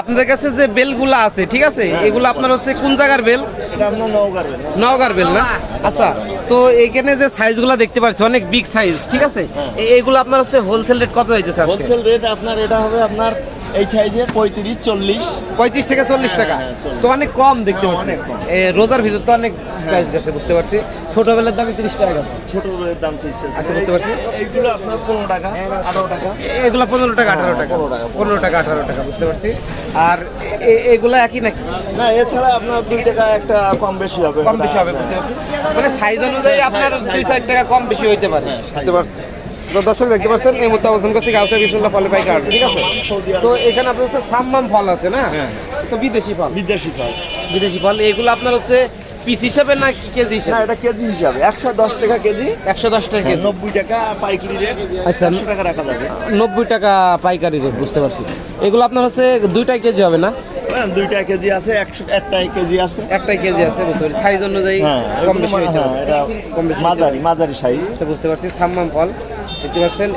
আপনাদের কাছে যে বেলগুলো আছে ঠিক আছে? এগুলো আপনার হচ্ছে কোন জায়গার বেল? নওগার বেল। না? আচ্ছা তো এইখানে যে সাইজগুলো দেখতে পাচ্ছি অনেক বিগ সাইজ ঠিক আছে? এগুলো আপনার হচ্ছে হোলসেল রেট কত যাইতেছে আজকে? হোলসেল রেট আপনার এটা হবে আপনার এই সাইজে পঁয়ত্রিশ চল্লিশ। পঁয়ত্রিশ থেকে চল্লিশ টাকা। হ্যাঁ, তো অনেক কম দেখতে হ্যাঁ, পাচ্ছি। রোজার ভিতর তো অনেক প্রাইস গেছে বুঝতে পারছি। ছোট বেলের দামই তিরিশ টাকা গেছে। ছোট বেলের দাম তিরিশ আচ্ছা, বুঝতে পারছি। এইগুলো আপনার পনেরো টাকা আঠারো টাকা। এগুলো পনেরো টাকা আঠারো টাকা। 15 টাকা। পনেরো টাকা। আঠারো টাকা বুঝতে পারছি। আর এগুলো একই নাকি? না এছাড়া আপনার দুই টাকা একটা কম বেশি হবে। কম বেশি হবে বুঝতে পারছি। মানে সাইজ অনুযায়ী আপনার দুই চার টাকা কম বেশি হইতে পারে হ্যাঁ, বুঝতে পারছি। তো দর্শক দেখতে পাচ্ছেন এই মুহূর্তে অবস্থান করছি গাউসা বিসমুল্লাহ ফলে পাই কার্ড ঠিক আছে? তো এখানে আপনার হচ্ছে সাম্মাম ফল আছে না? হ্যাঁ। তো বিদেশি ফল? বিদেশি ফল। বিদেশি ফল এগুলো আপনার হচ্ছে পিস হিসাবে না কি কেজি না হিসাবে এটা কেজি হিসাবে। একশো দশ টাকা কেজি। একশো দশ টাকা কেজি। নব্বই টাকা পাইকারি রেট। আচ্ছা। টাকা রাখা যাবে। নব্বই টাকা পাইকারি রেট বুঝতে পারছি। এগুলো আপনার হচ্ছে দুইটাই কেজি হবে না? হ্যাঁ, দুইটা কেজি আছে একশো একটাই কেজি আছে। একটাই কেজি আছে বুঝতে পারছি। সাইজ অনুযায়ী হ্যাঁ কম বেশি হ্যাঁ, এটা কম বেশি মাঝারি মাঝারি সাইজ আচ্ছা, বুঝতে পারছি। সাম্মাম ফল। দেখতে পাচ্ছেন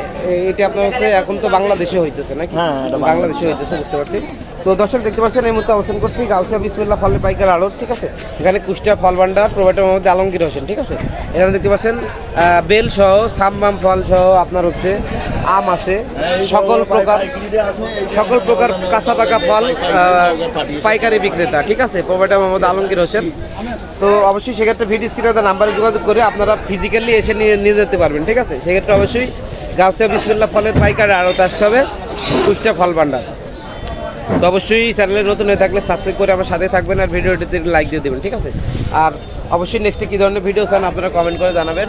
এটি আপনার হচ্ছে এখন তো বাংলাদেশে হইতেছে নাকি? হ্যাঁ, এটা বাংলাদেশে। হইতেছে বুঝতে পারছি। তো দর্শক দেখতে পাচ্ছেন এই মুহূর্তে অবস্থান করছি গাউসিয়া বিসমিল্লা ফলের পাইকার আড়ত ঠিক আছে? এখানে কুষ্টিয়া ফল ভান্ডার প্রোভাইডার মোহাম্মদ আলমগীর হোসেন ঠিক আছে? এখানে দেখতে পাচ্ছেন আহ, বেল সহ সাম্মাম ফল সহ আপনার হচ্ছে আম আছে। সকল প্রকার সকল প্রকার কাঁচা পাকা ফল পাইকারি বিক্রেতা। ঠিক আছে? প্রোভাইডার মোহাম্মদ আলমগীর হোসেন। তো অবশ্যই সেক্ষেত্রে ভিডিও স্ক্রিনে নাম্বারে যোগাযোগ করে আপনারা ফিজিক্যালি এসে নিয়ে নিয়ে যেতে পারবেন। ঠিক আছে? সেক্ষেত্রে অবশ্যই গাছটা বিসমিল্লা ফলের পাইকারি আড়ত আসতে হবে। কুষ্টিয়া ফল ভান্ডার। তো অবশ্যই চ্যানেলে নতুন হয়ে থাকলে সাবস্ক্রাইব করে আমার সাথে থাকবেন আর ভিডিওটিতে লাইক দিয়ে দেবেন। ঠিক আছে? আর অবশ্যই নেক্সটে কী ধরনের ভিডিও চান আপনারা কমেন্ট করে জানাবেন।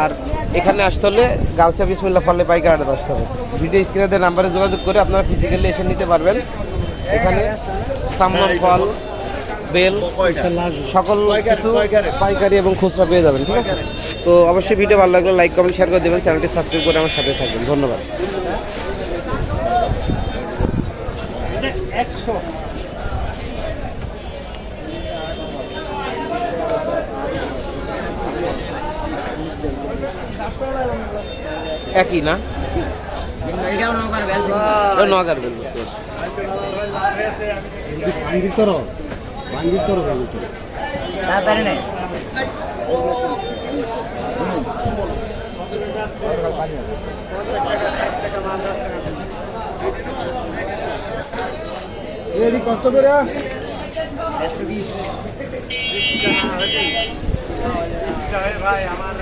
আর এখানে আসতে হলে গাউসিয়া বিসমিল্লা ফলে পাইকার আড়ত আসতে হবে। ভিডিও স্ক্রিনে নাম্বারে যোগাযোগ করে আপনারা ফিজিক্যালি এসে নিতে পারবেন। এখানে সাম্মান ফল, বেল, সকল কিছু পাইকারি এবং খুচরা পেয়ে যাবেন, ঠিক আছে? তো অবশ্যই ভিডিও ভালো লাগলে লাইক কমেন্ট শেয়ার করে দেবেন। চ্যানেলটি সাবস্ক্রাইব করে আমার সাথে থাকবেন। ধন্যবাদ। একই না? এটা নগার বেল বুঝতে পারছি। কত করে? ভাই আমার